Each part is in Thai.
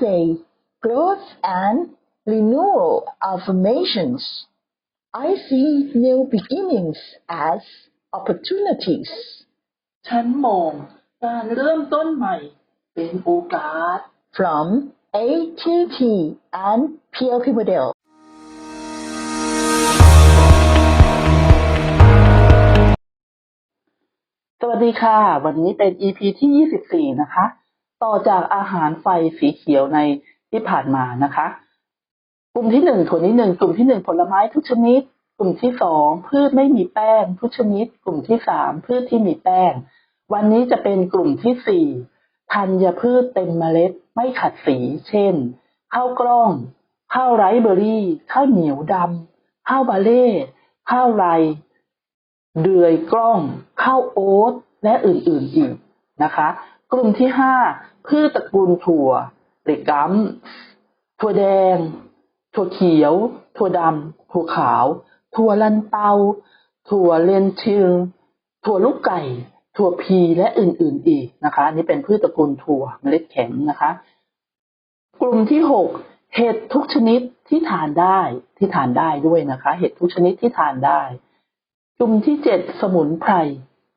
say growth and renewal affirmations. I see new beginnings as opportunities. ฉันมองการเริ่มต้นใหม่เป็นโอกาส From ATT and PLP model. สวัสดีค่ะ วันนี้เป็น EP ที่ 24 นะคะ ต่อจากอาหารไฟสีเขียวในที่ผ่านมานะคะ กลุ่มที่หนึ่งถั่วนิดหนึ่งกลุ่มที่หนึ่งผลไม้ทุกชนิด กลุ่มที่สองพืชไม่มีแป้งทุกชนิด กลุ่มที่สามพืชที่มีแป้ง วันนี้จะเป็นกลุ่มที่สี่ธัญพืชเต็มเมล็ด ไม่ขัดสี เช่นข้าวกล้องข้าวไรซ์เบอร์รี่ข้าวเหนียวดำข้าวบาเล่ข้าวไรเดือยกล้องข้าวโอ๊ตและอื่นๆอีกนะคะ กลุ่มที่ห้าพืชตระกูลถั่วเลกัมถั่วแดง ถั่วเขียว ถั่วดำถั่วขาว ถั่วลันเตา ถั่วเลนทิลถั่วลูกไก่ ถั่วพีและอื่นๆอีกนะคะอันนี้เป็นพืชตระกูลถั่วเมล็ดแข็งนะคะ กลุ่มที่หกเห็ดทุกชนิดที่ทานได้ที่ทานได้ด้วยนะคะ เห็ดทุกชนิดที่ทานได้ กลุ่มที่เจ็ดสมุนไพร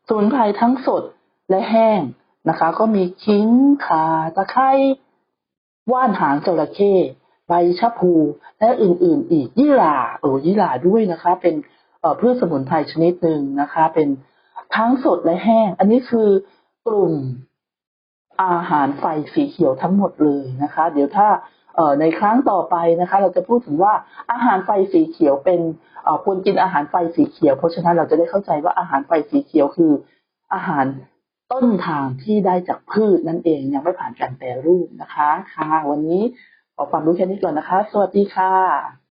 สมุนไพรทั้งสดและแห้ง นะคะ ก็มีขิงข่าตะไคร้ว่านหางจระเข้ใบชะพู และอื่นๆ อีกยี่หร่าโอ้ยี่หร่าด้วยนะคะ เป็นเอ่อพืชสมุนไพรชนิดหนึ่งนะคะ เป็นทั้งสดและแห้ง อันนี้คือกลุ่มอาหารไฟสีเขียวทั้งหมดเลยนะคะ เดี๋ยวถ้าเอในครั้งต่อไปนะคะ เราจะพูดถึงว่าอาหารไฟสีเขียวเป็นควรกินอาหารไฟสีเขียว เพราะฉะนั้นเราจะได้เข้าใจว่าอาหารไฟสีเขียวคืออาหาร ต้นทางที่ได้จากพืชนั่นเองยังไม่ผ่านการแปรรูปนะคะ ค่ะ วันนี้ขอความรู้แค่นี้ก่อนนะคะ สวัสดีค่ะ